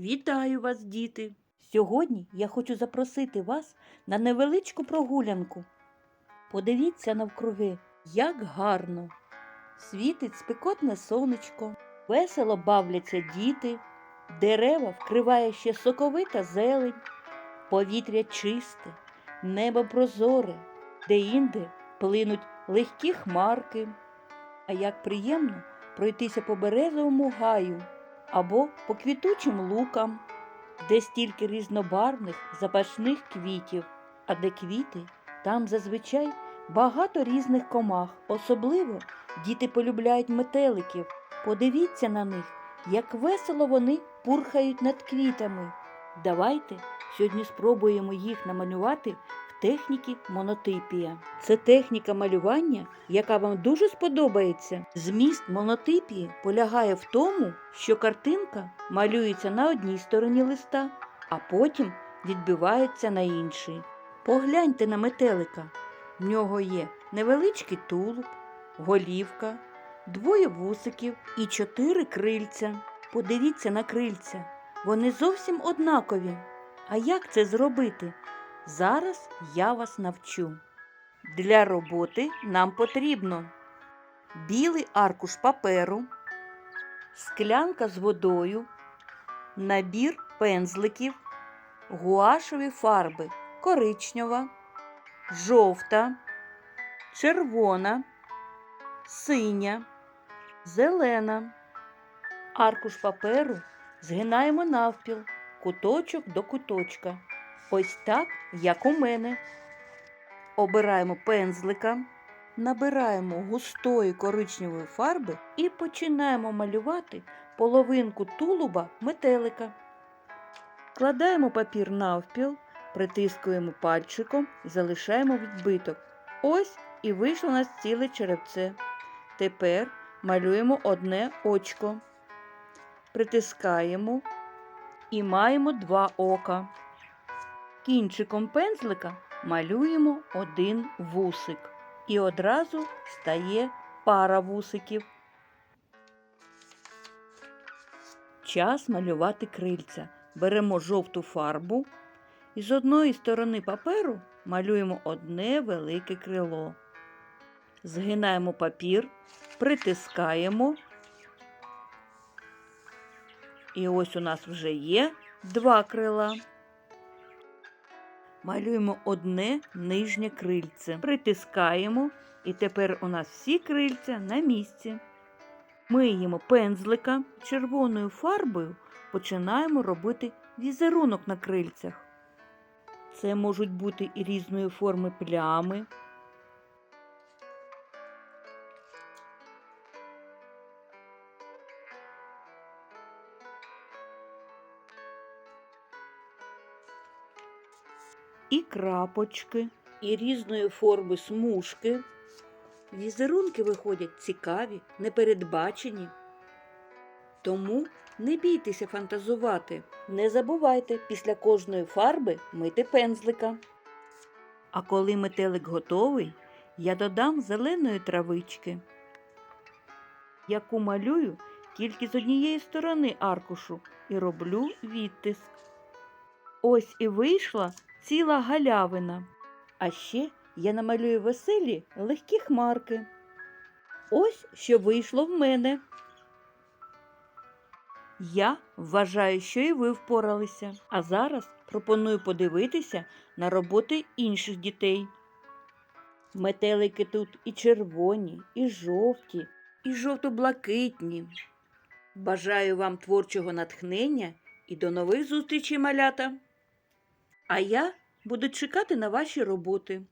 Вітаю вас, діти! Сьогодні я хочу запросити вас на невеличку прогулянку. Подивіться навкруги, як гарно. Світить спекотне сонечко, весело бавляться діти, дерева вкриває ще соковита зелень, повітря чисте, небо прозоре, де-інде плинуть легкі хмарки. А як приємно пройтися по березовому гаю або по квітучим лукам, де стільки різнобарвних запашних квітів, а де квіти, там зазвичай багато різних комах. Особливо діти полюбляють метеликів. Подивіться на них, як весело вони пурхають над квітами. Давайте сьогодні спробуємо їх намалювати в техніці монотипія. Це техніка малювання, яка вам дуже сподобається. Зміст монотипії полягає в тому, що картинка малюється на одній стороні листа, а потім відбивається на іншій. Погляньте на метелика. В нього є невеличкий тулуб, голівка, двоє вусиків і чотири крильця. Подивіться на крильця. Вони зовсім однакові. А як це зробити? Зараз я вас навчу. Для роботи нам потрібно білий аркуш паперу, склянка з водою, набір пензликів, гуашеві фарби коричнева, жовта, червона, синя, зелена. Аркуш паперу згинаємо навпіл, куточок до куточка. Ось так, як у мене. Обираємо пензлика, набираємо густої коричневої фарби і починаємо малювати половинку тулуба метелика. Кладаємо папір навпіл, притискуємо пальчиком і залишаємо відбиток. Ось і вийшло у нас ціле черевце. Тепер малюємо одне очко. Притискаємо і маємо два ока. Кінчиком пензлика малюємо один вусик. І одразу стає пара вусиків. Час малювати крильця. Беремо жовту фарбу і з одної сторони паперу малюємо одне велике крило. Згинаємо папір, притискаємо. І ось у нас вже є два крила. Малюємо одне нижнє крильце, притискаємо, і тепер у нас всі крильця на місці. Миємо пензлика червоною фарбою, починаємо робити візерунок на крильцях. Це можуть бути і різної форми плями. І крапочки, і різної форми смужки. Візерунки виходять цікаві, непередбачені. Тому не бійтеся фантазувати. Не забувайте після кожної фарби мити пензлика. А коли метелик готовий, я додам зеленої травички, яку малюю тільки з однієї сторони аркушу і роблю відтиск. Ось і вийшла ціла галявина. А ще я намалюю веселі легкі хмарки. Ось що вийшло в мене. Я вважаю, що і ви впоралися. А зараз пропоную подивитися на роботи інших дітей. Метелики тут і червоні, і жовті, і жовто-блакитні. Бажаю вам творчого натхнення і до нових зустрічей, малята! А я буду чекати на ваші роботи.